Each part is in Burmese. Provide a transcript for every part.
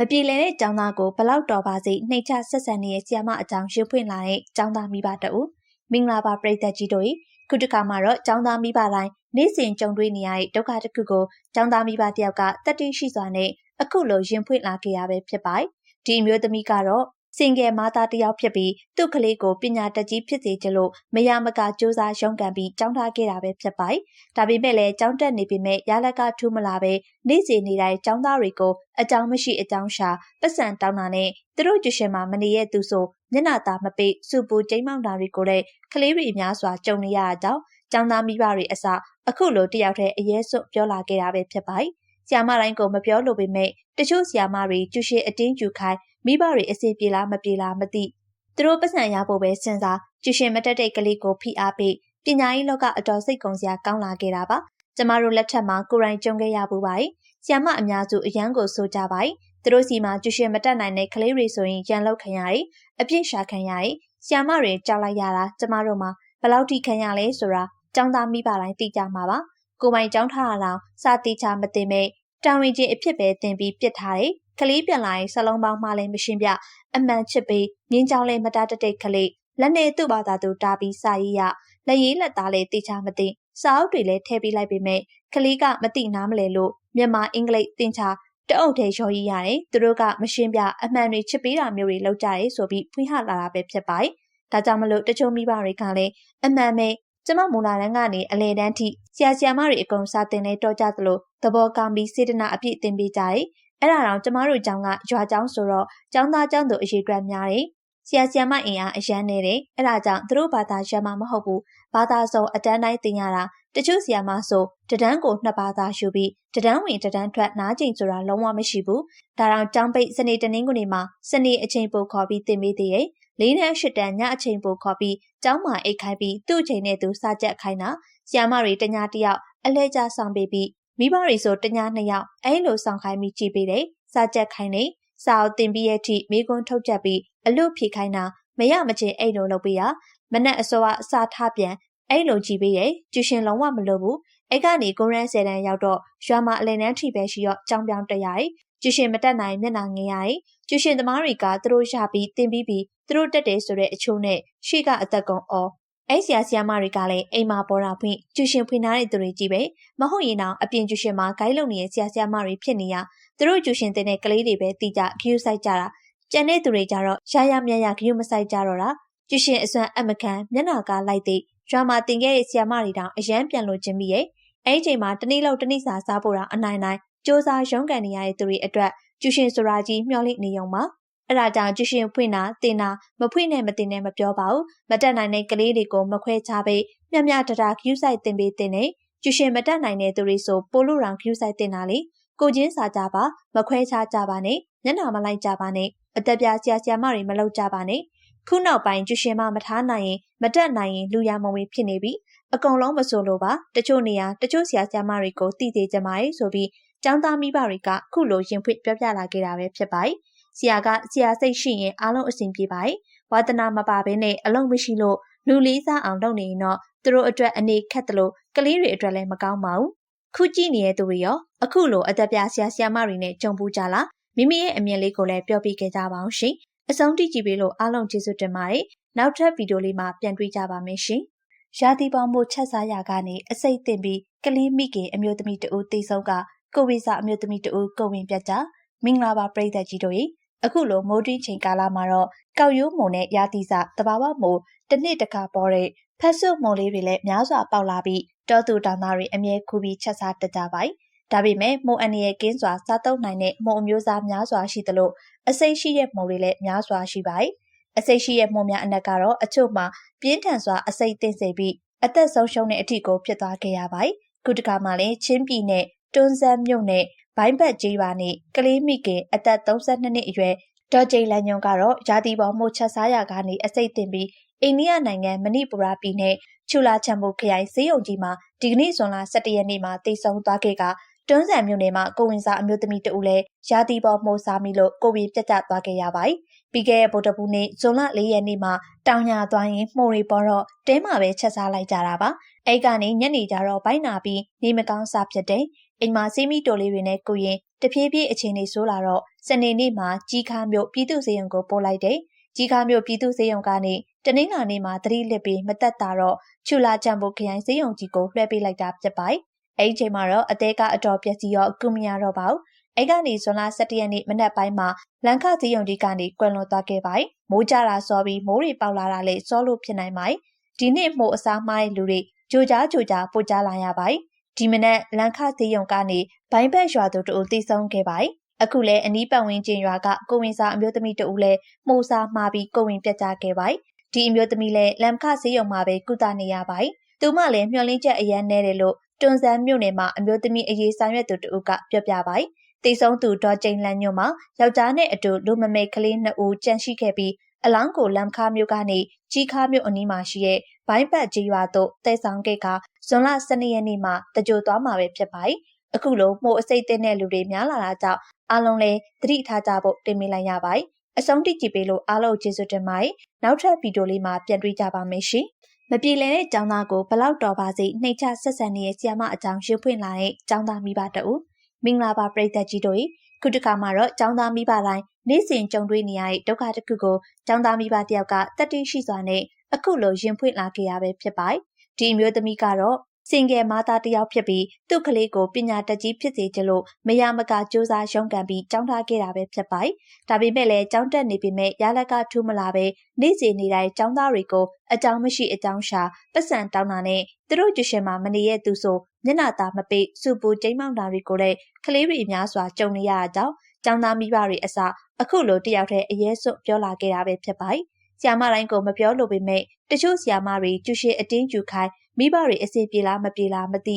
မပြေလည်တဲ့ကျောင်းသားကိုဘလောက်တော်ပါစေနှိမ်ချဆက်ဆံနေတဲ့ဆီယမအကြောင်းရွှေဖွင့်လာတဲ့ကျောင်းသားမိဘတအုပ်မင်္ဂလာပါပရိသတ်ကြီးတို့ခုတစ်ခါမှာတော့ကျောင်းသားမိဘတိုင်းနေ့စဉ်ကြုံတွေ့နေရတဲ့ဒုက္ခတစ်ခုကိုကျောင်းသားမိဘတယောက်ကတတိရှိစွာနဲ့အခုလိုရင်ဖွင့်လာခဲ့ရပဲဖြစ်ပါတယ်ဒီအမျိုးသမီးကတော့ စင်ကယ်မာသားတယောက်ဖြစ်ပြီးသူ့ကလေးကိုပညာတတ်ကြီးဖြစ်စေချလို့မရမကစူးစမ်းရုန်းကန်ပြီးကြောင်းထားခဲ့တာပဲဖြစ်ပါတယ်။ဒါပေမဲ့လည်းကြောင်းတက်နေပေမဲ့ရလက်ကထူးမလာပဲနေ့စဉ်နေတိုင်းကျောင်းသားတွေကိုအကြောင်းမရှိအကြောင်းရှာပတ်စံတောင်းတာနဲ့သူတို့ကျရှင်မှာမနေရသူဆိုမျက်နှာသာမပိတ်စူပူကျိမ်းမောင်တာတွေကိုလည်းကလေးတွေများစွာကြုံနေရတာကြောင့်ကျောင်းသားမိဘတွေအစအခုလိုတယောက်တည်းအရေးစွပြောလာခဲ့တာပဲဖြစ်ပါတယ်။ ဆီယာမတိုင်းကိုမပြောလို့ပေမဲ့တချို့ဆီယာမတွေကျူရှင်အတင်းကျူခိုင်းမိဘတွေအစီပြေလားမပြေလားမသိသူတို့ပတ်စံရဖို့ပဲစဉ်းစားကျူရှင်မတက်တဲ့ကလေးကိုဖိအားပေးပညာရေးလောကအတော်စိတ်ကုန်စရာကောင်းလာခဲ့တာပါကျမတို့လက်ထက်မှာကိုရိုင်းကြုံခဲ့ရပူပါတယ်ဆီယာမအများစုအရန်ကိုဆိုကြပါတယ်သူတို့စီမှာကျူရှင်မတက်နိုင်တဲ့ကလေးတွေဆိုရင်ရန်လောက်ခံရတယ်အပြစ်ရှာခံရတယ်ဆီယာမတွေကြောက်လိုက်ရတာကျမတို့မှာဘယ်လောက်ထိခံရလဲဆိုတာចောင်းသားမိဘတိုင်းသိကြမှာပါကိုပိုင်ចောင်းထားရအောင်စာတိချမသိမဲ့ တာဝန်ချင်းအဖြစ်ပဲတင်ပြီးပြစ်ထားတယ်ကလေးပြန်လာရင်စလုံးပေါင်းမှလည်းမရှင်းပြအမှန်ချစ်ပြီးငင်းကြောင်လည်းမတားတတိတ်ကလေးလက်နဲ့သူ့ဘာသာသူတားပြီးစာရေးရလက်ရည်လက်သားလည်းတိချမသိစာအုပ်တွေလည်းထည့်ပေးလိုက်ပေမဲ့ကလေးကမသိနားမလဲလို့မြန်မာအင်္ဂလိပ်သင်ချာတအုပ်ထဲရော်ရည်ရတယ်သူတို့ကမရှင်းပြအမှန်တွေချစ်ပေးတာမျိုးတွေလုပ်ကြတယ်ဆိုပြီးဖွင့်ဟလာတာပဲဖြစ်ပါတယ်ဒါကြောင့်မလို့တချို့မိဘတွေကလည်းအမှန်ပဲကျမမူလာတန်းကနေအလေတန်းထိဆရာဆရာမတွေအကုန်စာသင်နေတော့ကြသလို သဘောကောင်းပြီးစေတနာအပြည့်သင်ပေးကြတယ်အဲ့ဒါတော့ကျမတို့ကျောင်းကရွာကျောင်းဆိုတော့ကျောင်းသားကျောင်းသူအရေးအတွက်များတယ်ဆရာဆရာမအင်အားအရန်နေတယ်အဲ့ဒါကြောင့်သူတို့ဘာသာရမှာမဟုတ်ဘူးဘာသာစုံအတန်းတိုင်းသင်ရတာတချို့ဆရာမဆိုတဒန်းကိုနှစ်ဘာသာယူပြီးတဒန်းဝင်တဒန်းထွက်နားကျင်ဆိုတာလုံးဝမရှိဘူးဒါတောင်ကျောင်းပိတ်စနေတနင်္ဂနွေမှာစနေအချိန်ပိုခေါ်ပြီးသင်ပေးသေးရဲ့လေးနဲ့ရှစ်တန်းညအချိန်ပိုခေါ်ပြီးကျောင်းမှာအိတ်ခိုင်းပြီးသူ့အချိန်နဲ့သူစာကြက်ခိုင်းတာဆရာမတွေတညာတယောက်အလဲကျဆောင်ပေးပြီး မိဘတွေဆိုတညာနှစ်ယောက်အဲလိုဆောင်ခိုင်းပြီးကြည့်ပေးတယ်စာကြက်ခိုင်းနေစာအုပ်တင်ပြီးရဲ့အထိမိကွန်းထုတ်ချက်ပြီးအလွတ်ဖြေခိုင်းတာမရမချင်းအဲ့လိုလုပ်ပေးရမနဲ့အစောကအစာထားပြန်အဲ့လိုကြည့်ပေးရဲ့ကျူရှင်လုံးဝမလုပ်ဘူးအဲ့ကနေကိုရန်ဆယ်တန်းရောက်တော့ရွာမှာအလယ်နန်းထိပဲရှိတော့ကြောင်ပြောင်တက်ရတယ်ကျူရှင်မတက်နိုင်မျက်နှာငယ်ရတယ်ကျူရှင်သမားတွေကသူတို့ရပြီးတင်ပြီးပြီးသူတို့တက်တယ်ဆိုတဲ့အချိုးနဲ့ရှေ့ကအသက်ကုန်အော် အဲ့ဆရာဆရာမတွေကလည်းအိမ်မှာပေါ်တာဖွင့်ကျူရှင်ဖွင့်ထားတဲ့သူတွေကြီးပဲမဟုတ်ရင်တော့အပြင်ကျူရှင်မှာဂိုင်းလုံနေတဲ့ဆရာဆရာမတွေဖြစ်နေရသူတို့ကျူရှင်တင်တဲ့ကလေးတွေပဲတီးကြခရူးဆိုင်ကြတာကျန်တဲ့သူတွေကြတော့ရရမြရခရူးမဆိုင်ကြတော့တာကျူရှင်အစွမ်းအမခံမျက်နှာကလိုက်တဲ့ရွာမှာတင်ခဲ့တဲ့ဆရာမတွေတောင်အရန်ပြန်လို့ခြင်းပြီးရဲ့အဲ့ဒီချိန်မှာတနေ့လောက်တနေ့စာစားဖို့တာအနိုင်နိုင်စ조사ရုံးကန်နေရတဲ့သူတွေအတွက်ကျူရှင်ဆိုတာကြီးမျှော်လင့်နေုံပါ အဲ့ဒါကြောင့်ကျရှင်ဖွင့်တာတင်တာမဖွင့်နဲ့မတင်နဲ့မပြောပါဘူးမတက်နိုင်တဲ့ကလေးတွေကိုမခွဲခြားပေးမြမြတတာကျူးဆိုင်တင်ပေးတင်နေကျရှင်မတက်နိုင်တဲ့သူတွေဆိုပိုလို့ရောင်ကျူးဆိုင်တင်တာလေကိုချင်းစာကြပါမခွဲခြားကြပါနဲ့မျက်နှာမလိုက်ကြပါနဲ့အသက်ပြဆရာဆရာမတွေမလုပ်ကြပါနဲ့ခုနောက်ပိုင်းကျရှင်မမထားနိုင်ရင်မတက်နိုင်ရင်လူရမုံဝေဖြစ်နေပြီအကုန်လုံးမဆိုလို့ပါတချို့နေရာတချို့ဆရာဆရာမတွေကိုတည်သေးကြမှာရေဆိုပြီးကျောင်းသားမိဘတွေကခုလိုရင်ဖွင့်ပြောပြလာခဲ့တာပဲဖြစ်ပါတယ် ဆရာကဆရာစိတ်ရှိရင်အားလုံးအဆင်ပြေပါတယ်။ဝါသနာမပါဘဲနဲ့အလုံးမရှိလို့လူလေးစားအောင်လုပ်နေရင်တော့သူတို့အတွက်အနေခက်တယ်လို့ကလေးတွေအတွက်လည်းမကောင်းပါဘူး။ခုကြည့်နေတဲ့သူတွေရောအခုလိုအသက်ပြဆရာဆရာမတွေနဲ့ကြုံပူကြလားမိမိရဲ့အမြင်လေးကိုလည်းပြောပြခဲ့ကြပါအောင်ရှင်။အဆုံးထိကြည့်ပေးလို့အားလုံးကျေးဇူးတင်ပါတယ်။နောက်ထပ်ဗီဒီယိုလေးမှာပြန်တွေ့ကြပါမယ်ရှင်။ရာသီပေါင်းမှုချက်စားရာကနေအစိတ်တင်ပြီးကလေးမိခင်အမျိုးသမီးတဦးတိဆုံးကကိုဝိစာအမျိုးသမီးတဦးကိုဝင်ပြတ်ကြမင်္ဂလာပါပရိသတ်ကြီးတို့ရေ အခုလိုမိုးတွင်းချိန်ကာလမှာတော့ကောက်ရိုးမုံနဲ့ရာသီစတဘာဝမိုးတစ်နှစ်တခါပေါ်တဲ့ဖက်ဆုပ်မုံလေးတွေလည်းများစွာပေါက်လာပြီးတောသူတောင်သားတွေအမြဲခူပြီးချက်စားတတ်ကြပါတယ်။ဒါပေမဲ့မိုးအန္တရာယ်ကင်းစွာစားသုံးနိုင်တဲ့မုံအမျိုးအစားများစွာရှိသလိုအစိတ်ရှိတဲ့မုံတွေလည်းများစွာရှိပါတယ်။အစိတ်ရှိတဲ့မုံများအနက်ကတော့အချို့မှာပြင်းထန်စွာအစိတ်သိမ့်စေပြီးအသက်ဆုံးရှုံးတဲ့အထိကိုဖြစ်သွားခဲ့ရပါတယ်။ခုတခါမှလည်းချင်းပြည်နဲ့တွန်းစမ်းမြုပ်နဲ့ ဘိုင်းဘက်ကြီးပါနဲ့ကလေးမိခင်အသက်32နှစ်အရွယ်ဒေါ်ကျိလန်ညုံကတော့ရာသီပေါ်မှုချက်စားရာကနေအစိတ်တင်ပြီးအိန္ဒိယနိုင်ငံမဏိပူရပြည်နယ်ချူလာချမ်ဘူခရိုင်ဈေးုံကြီးမှာဒီကနေ့ဇွန်လ17ရက်နေ့မှာတည်ဆုံသွားခဲ့ကတွန်းဆန်မြို့နယ်မှာကိုဝင်စာအမျိုးသမီးတဦးလည်းရာသီပေါ်မှုစားမိလို့ကိုဝင်ပြတ်ကျသွားခဲ့ရပါတယ်။ပြီးခဲ့တဲ့ဗုဒ္ဓဘုနေ့ဇွန်လ၄ရက်နေ့မှာတောင်ညာသွားရင်မှုတွေပေါ်တော့တဲမှာပဲချက်စားလိုက်ကြတာပါ။အဲ့ကနေညနေကျတော့ဘိုင်းနာပြီးနေမကောင်းစားဖြစ်တယ်။ အိမ်မှာစီးမီတိုလေးတွေနဲ့ကိုရင်တဖြည်းဖြည်းအခြေအနေဆိုးလာတော့စနေနေ့မှာကြီးခါမြို့ပြည်သူ့စေယုံကိုပို့လိုက်တယ်။ကြီးခါမြို့ပြည်သူ့စေယုံကနေတနင်္လာနေ့မှာသတိလစ်ပြီးမသက်တာတော့ချူလာချံဖို့ခရိုင်စေယုံကြီးကိုလွှဲပေးလိုက်တာဖြစ်ပါတယ်။အဲဒီချိန်မှာတော့အသေးကအတော်ပြက်စီရောအကူမရတော့ပါဘူး။အဲကနေဇွန်လ17ရက်နေ့မနက်ပိုင်းမှာလန်ခသီးယုံဒီကနေကွယ်လွန်သွားခဲ့ပါတယ်။မိုးကြတာစောပြီးမိုးတွေပေါက်လာတာလေစောလို့ဖြစ်နိုင်ပါတယ်။ဒီနေ့မို့အစားမှားတဲ့လူတွေကြိုကြားကြိုကြားပို့ကြလာရပါတယ်။ ဒီမနက်လန်ခသီးယုံကနေဘိုင်းဘက်ရွာသူတို့တိဆုံးခဲ့ပါတယ်။အခုလဲအနီးပတ်ဝန်းကျင်ရွာကကိုဝင်စာအမျိုးသမီးတဦးလဲမှုစားမှားပြီးကိုဝင်ပြတ်ကြခဲ့ပါတယ်။ဒီအမျိုးသမီးလဲလမ်ခဆေးရုံမှာပဲကုသနေရပါတယ်။သူမလည်းမျှော်လင့်ချက်အရန်နေတယ်လို့တွန်ဆန်းမြို့နယ်မှာအမျိုးသမီးအရေးဆောင်ရွက်သူတဦးကပြောပြပါတယ်။တိဆုံးသူဒေါ်ကျိန်လန်ညွန့်မှာယောက်ျားနဲ့အတူလူမမိတ်ကလေးနှစ်ဦးကြန့်ရှိခဲ့ပြီး အလောင်းကိုလမ်ခါမြို့ကနေကြီးခါမြို့အနီးမှာရှိတဲ့ဘိုင်းပတ်ကြီးရွာသို့တဲဆောင်ခဲ့ကဇွန်လ12ရက်နေ့မှာတကြိုသွားမှာပဲဖြစ်ပါတယ်။အခုလိုမှုအစိတ်တဲ့လူတွေများလာတာကြောင့်အားလုံးလည်းသတိထားကြဖို့တင်ပြလိုက်ရပါတယ်။အဆုံးထိကြည့်ပေးလို့အားလုံးကျေးဇူးတင်ပါတယ်။နောက်ထပ်ဗီဒီယိုလေးမှာပြန်တွေ့ကြပါမယ်ရှင်။မပြေလည်တဲ့ကျောင်းသားကိုဘလောက်တော်ပါစေနှိမ်ချဆက်ဆံနေတဲ့ဆီယမအကြောင်းရွှေဖွင့်လာတဲ့ကျောင်းသားမိဘတအုပ်မင်္ဂလာပါပရိသတ်ကြီးတို့ ခုတစ်ခါမှာတော့ကျောင်းသားမိဘတိုင်းနေ့စဉ်ကြုံတွေ့နေရတဲ့ဒုက္ခတစ်ခုကိုကျောင်းသားမိဘတယောက်ကတတိရှိစွာနဲ့အခုလိုရင်ဖွင့်လာခဲ့ရပဲဖြစ်ပါတယ်ဒီအမျိုးသမီးကတော့ စင်ငယ်မာသားတယောက်ဖြစ်ပြီးသူ့ကလေးကိုပညာတတ်ကြီးဖြစ်စေချလို့မရမကစူးစမ်းရုန်းကန်ပြီးကြောင်းထားခဲ့တာပဲဖြစ်ပါတယ်။ဒါပေမဲ့လည်းကြောင်းတက်နေပေမဲ့ရလကထူးမလာပဲနေ့စဉ်နေတိုင်းကျောင်းသားတွေကိုအကြောင်းမရှိအကြောင်းရှာပတ်စံတောင်းတာနဲ့သူတို့ကျရှင်မှာမနေရသူဆိုမျက်နှာသာမပိတ်စူပူကျိမ်းမောင်တာတွေကိုလည်းကလေးတွေများစွာကြုံနေရတာကြောင့်ကျောင်းသားမိဘတွေအစအခုလိုတယောက်တည်းအရေးစွန့်ပြောလာခဲ့တာပဲဖြစ်ပါတယ်။ဆီယာမတိုင်းကိုမပြောလို့ပေမဲ့တချို့ဆီယာမတွေကျူရှင်အတင်းကျူခိုင်း မိဘတွေအစီပြေလားမပြေလားမသိ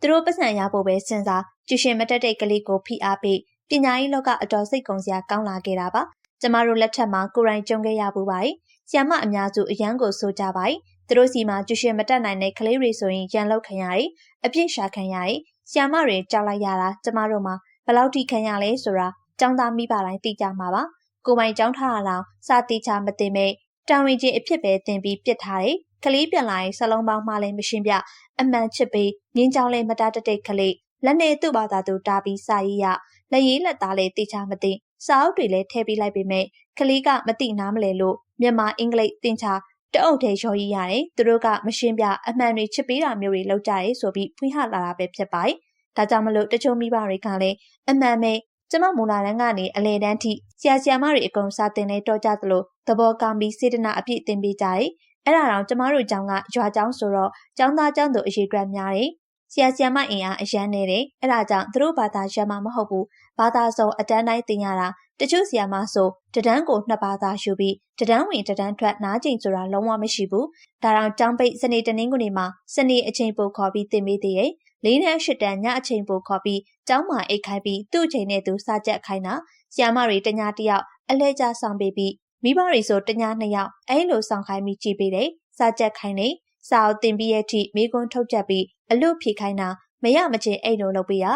သူတို့ပတ်စံရဖို့ပဲစဉ်းစားကျူရှင်မတက်တဲ့ကလေးကိုဖိအားပေးပညာရေးလောကအတော်စိတ်ကုန်စရာကောင်းလာခဲ့တာပါကျမတို့လက်ထက်မှာကိုရိုင်းကြုံခဲ့ရပူပါတယ်ဆီယမအများစုအရန်ကိုဆိုကြပါတယ်သူတို့စီမှာကျူရှင်မတက်နိုင်တဲ့ကလေးတွေဆိုရင်ရန်လောက်ခံရတယ်အပြစ်ရှာခံရတယ်ဆီယမတွေကြောက်လိုက်ရတာကျမတို့မှာဘယ်လောက်ထိခံရလဲဆိုတာចောင်းသားမိဘတိုင်းသိကြမှာပါကိုပိုင်ចောင်းထားရအောင်စာတိချမသိမဲ့တာဝန်ချင်းအဖြစ်ပဲတင်ပြီးပြစ်ထားတယ် ကလေးပြန်လာရင်ဆလုံးပေါင်းမှလည်းမရှင်းပြအမှန်ချစ်ပြီးငင်းကြောင်းလေးမတားတတိတ်ကလေးလက်နဲ့သူ့ဘာသာသူတားပြီးစာရေးရလက်ရေးလက်သားလေးတိချမသိစာအုပ်တွေလည်းထည့်ပေးလိုက်ပေမဲ့ကလေးကမသိနားမလဲလို့မြန်မာအင်္ဂလိပ်သင်ချာတအုပ်ထဲရော်ရည်ရတယ်သူတို့ကမရှင်းပြအမှန်တွေချစ်ပေးတာမျိုးတွေလုပ်ကြရဲဆိုပြီးဖွင့်ဟလာတာပဲဖြစ်ပါတယ်ဒါကြောင့်မလို့တချို့မိဘတွေကလည်းအမှန်ပဲကျမမူလာတန်းကနေအလေတန်းထိဆရာဆရာမတွေအကုန်စာတင်လဲတော့ကြသလိုသဘောကောင်းပြီးစေတနာအပြည့်တင်ပေးကြတယ် အဲ့ဒါတော့ကျမတို့ကျောင်းကရွာကျောင်းဆိုတော့ကျောင်းသားကျောင်းသူအရေးအတွက်များတယ်ဆရာဆရာမအင်အားအရန်နေတယ်အဲ့ဒါကြောင့်သူတို့ဘာသာရမှာမဟုတ်ဘူးဘာသာစုံအတန်းတိုင်းတင်ရတာတချို့ဆရာမဆိုတဒန်းကိုနှစ်ဘာသာယူပြီးတဒန်းဝင်တဒန်းထွက်နားကျင်ဆိုတာလုံးဝမရှိဘူးဒါတော့ကျောင်းပိတ်စနေတနင်္ဂနွေမှာစနေအချိန်ပိုခေါ်ပြီးတင်ပေးသေးရဲ့လေးနဲ့ရှစ်တန်းညအချိန်ပိုခေါ်ပြီးကျောင်းမှာအိတ်ခိုင်းပြီးသူ့အချိန်နဲ့သူစာကြက်ခိုင်းတာဆရာမတွေတညာတယောက်အလဲကျဆောင်ပေးပြီး မိဘတွေဆိုတညာနှစ်ယောက်အဲလိုဆောင်ခိုင်းပြီးကြည်ပေးတယ်စာကြက်ခိုင်းနေစာအုပ်တင်ပြီးရဲ့အထိမိကွန်းထုတ်ချက်ပြီးအလွတ်ဖြေခိုင်းတာမရမချင်းအဲ့လိုလုပ်ပေးရ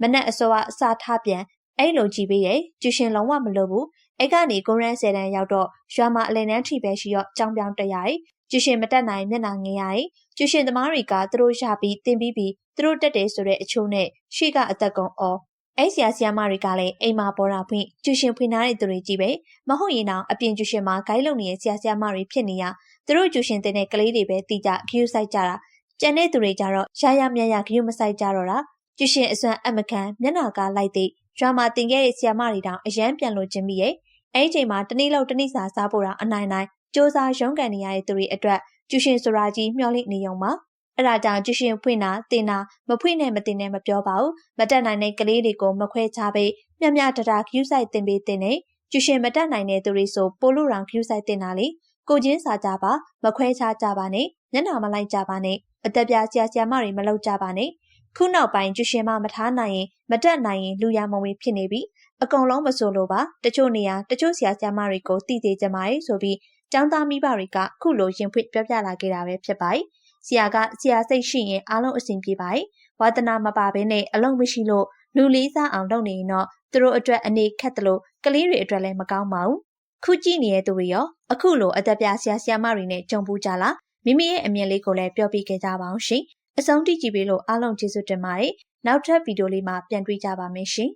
မနက်အစောကအစာထားပြန်အဲ့လိုကြည့်ပေးတယ်ကျူရှင်လုံးဝမလုပ်ဘူးအဲ့ကနေကိုရန်ဆယ်တန်းရောက်တော့ရွာမှာအလယ်တန်းထိပဲရှိတော့ကြောင်ပြောင်တက်ရတယ်ကျူရှင်မတက်နိုင်မျက်နှာငယ်ရတယ်ကျူရှင်သမားတွေကသူတို့ရပြီးတင်ပြီးပြီးသူတို့တက်တယ်ဆိုတဲ့အချိုးနဲ့ရှေ့ကအသက်ကုန်အော် အဲ့ဆရာဆရာမတွေကလည်းအိမ်မှာပေါ်တာဖွင့်ကျူရှင်ဖွင့်ထားတဲ့သူတွေကြီးပဲမဟုတ်ရင်တော့အပြင်ကျူရှင်မှာဂိုင်းလုံနေတဲ့ဆရာဆရာမတွေဖြစ်နေရသူတို့ကျူရှင်တင်တဲ့ကလေးတွေပဲတီးကြဂယူးဆိုင်ကြတာကျန်တဲ့သူတွေကြတော့ရရမြရဂယူးမဆိုင်ကြတော့တာကျူရှင်အစွမ်းအမခံမျက်နှာကလိုက်တဲ့ရွာမှာတင်ခဲ့တဲ့ဆရာမတွေတောင်အရန်ပြန်လို့ခြင်းမိရဲ့အဲ့ဒီချိန်မှာတနေ့လောက်တနေ့စာစားဖို့တော့အနိုင်နိုင်စ조사ရုန်းကန်နေရတဲ့သူတွေအတွက်ကျူရှင်ဆိုတာကြီးမျှော်လင့်နေုံပါ အဲ့ဒါကြောင့်ကျူရှင်ဖွင့်တာတင်တာမဖွင့်နဲ့မတင်နဲ့မပြောပါဘူးမတက်နိုင်တဲ့ကလေးတွေကိုမခွဲခြားပေးမြမြတတာခ ्यू ဆိုင်တင်ပေးတင်နေကျူရှင်မတက်နိုင်တဲ့သူတွေဆိုပိုလို့ရောင်ခ ्यू ဆိုင်တင်တာလေကိုချင်းစာကြပါမခွဲခြားကြပါနဲ့မျက်နှာမလိုက်ကြပါနဲ့အသက်ပြားဆရာဆရာမတွေမလုပ်ကြပါနဲ့ခုနောက်ပိုင်းကျူရှင်မမထားနိုင်ရင်မတက်နိုင်ရင်လူရမုံဝေဖြစ်နေပြီအကုန်လုံးမဆိုလို့ပါတချို့နေရာတချို့ဆရာဆရာမတွေကိုတည်သေးကြမှာဆိုပြီးចောင်းသားမိဘတွေကခုလိုရင်ဖွင့်ပြောပြလာခဲ့တာပဲဖြစ်ပါတယ် ဆရာကဆရာစိတ်ရှိရင်အားလုံးအဆင်ပြေပါတယ်ဝါသနာမပါဘဲနဲ့အလုံးမရှိလို့လူလေးစားအောင်လုပ်နေရင်တော့သူတို့အတွက်အနေခက်တယ်လို့ကလေးတွေအတွက်လည်းမကောင်းပါဘူးခုကြည့်နေတဲ့သူတွေရောအခုလိုအသက်ပြဆရာဆရာမတွေနဲ့ကြုံပူကြလားမိမိရဲ့အမြင်လေးကိုလည်းပြောပြခဲ့ကြပါအောင်ရှင်အဆုံးထိကြည့်ပေးလို့အားလုံးကျေးဇူးတင်ပါတယ်နောက်ထပ်ဗီဒီယိုလေးမှာပြန်တွေ့ကြပါမယ်ရှင်